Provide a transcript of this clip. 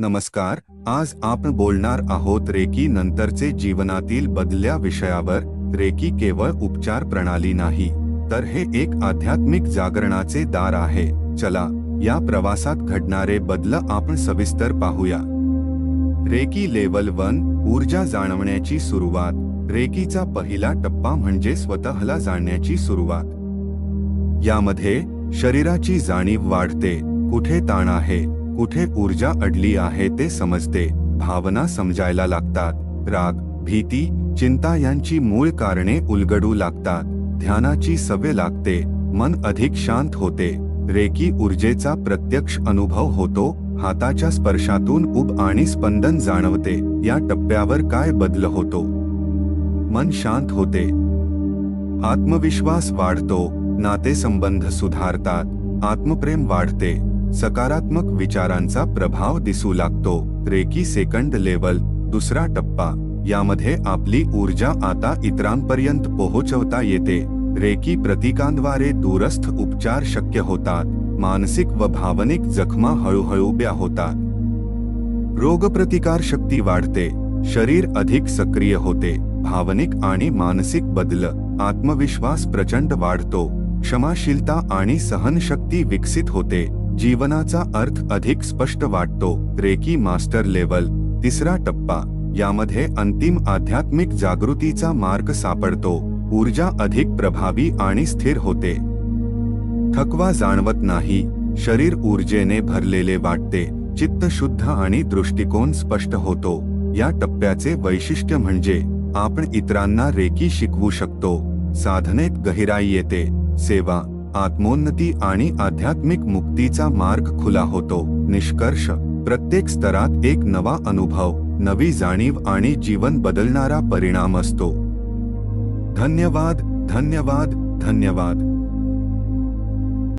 नमस्कार आज आपण बोलणार आहोत रेकी नंतरचे जीवनातील बदल्या विषयावर. रेकी केवळ उपचार प्रणाली नाही तर हे एक आध्यात्मिक जागरणाचे दार आहे. चला या प्रवासात घडणारे बदल आपण सविस्तर पाहूया. रेकी लेवल वन ऊर्जा जाणवण्याची सुरुवात. रेकीचा पहिला टप्पा म्हणजे स्वतःला जाणण्याची सुरुवात. यामध्ये शरीराची जाणीव वाढते कुठे ताण आहे? कुठे ऊर्जा अडली आहे ते समजते. भावना समजायला लागतात. राग भीती चिंता यांची मूळ कारणे उलगडू लागतात. ध्यानाची सवय लागते. मन अधिक शांत होते. रेकी ऊर्जेचा प्रत्यक्ष अनुभव होतो. हाताच्या स्पर्शातून उब आणि स्पंदन जाणवते. या टप्प्यावर काय बदल होतो? मन शांत होते. आत्मविश्वास वाढतो. नातेसंबंध सुधारतात. आत्मप्रेम वाढते. सकारात्मक विचारांचा प्रभाव दिसू लागतो. रेकी सेकंड लेवल दुसरा टप्पा. यामध्ये आपली ऊर्जा आता इतरांपर्यंत पोहोचवता येते. रेकी प्रतीकांद्वारे दूरस्थ उपचार शक्य होतात. मानसिक व भावनिक जखमा हळूहळू ब्या होतात. रोगप्रतिकार शक्ती वाढते. शरीर अधिक सक्रिय होते. भावनिक आणि मानसिक बदल आत्मविश्वास प्रचंड वाढतो. क्षमाशीलता आणि सहनशक्ती विकसित होते. जीवनाचा अर्थ अधिक स्पष्ट वाटतो. रेकी मास्टर लेवल तिसरा टप्पा. यामध्ये अंतिम आध्यात्मिक जागृतीचा मार्ग सापडतो. ऊर्जा अधिक प्रभावी आणि स्थिर होते. थकवा जाणवत नाही. शरीर ऊर्जेने भरलेले वाटते. चित्त शुद्ध आणि दृष्टिकोन स्पष्ट होतो. या टप्प्याचे वैशिष्ट्य म्हणजे आपण इतरांना रेकी शिकवू शकतो. साधनेत गहिराई येते. सेवा आत्मोन्नती आणि आध्यात्मिक मुक्तीचा मार्ग खुला होतो. निष्कर्ष. प्रत्येक स्तरात एक नवा अनुभव नवी जाणीव आणि जीवन बदलणारा परिणाम असतो. धन्यवाद धन्यवाद धन्यवाद.